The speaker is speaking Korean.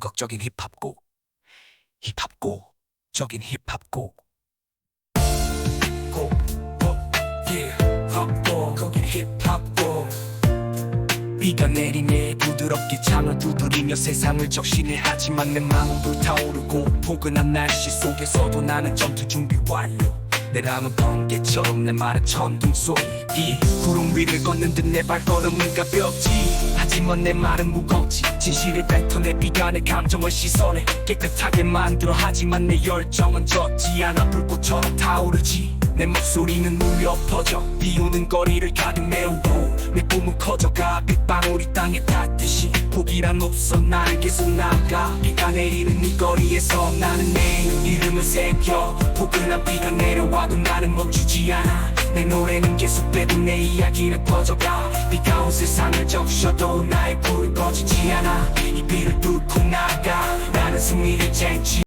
울컥적인 힙합곡. 힙합곡. 적인 힙합곡. 곡, 곡, 힙합곡. 거긴 힙합곡. 비가 내리네. 부드럽게 창을 두드리며 세상을 적시를 하지만 내 마음은 불타오르고 포근한 날씨 속에서도 나는 전투 준비 완료 내 람은 번개처럼 내 말은 천둥 소리 이 구름 위를 걷는 듯 내 발걸음은 가볍지. 하지만 내 말은 무겁지. 진실을 뱉어내 내 감정을 씻어내. 깨끗하게 만들어. 하지만 내 열정은 젖지 않아 불꽃처럼 타오르지. 내 목소리는 울려 퍼져. 비오는 거리를 가득 메우고 내 꿈은 커져가. 빗방울이 땅에 닿듯이. 포기란 없어. 나를 계속 나가 내리는 이 거리에서 나는 내 이름을 새겨. 포근한 비가 내려와도 나는 멈추지 않아. 내 노래는 계속돼도 내 이야기를 퍼져가. 비가 온 세상을 적셔도 나의 불은 꺼지지 않아. 이 비를 뚫고 나가. 나는 승리를 쟁취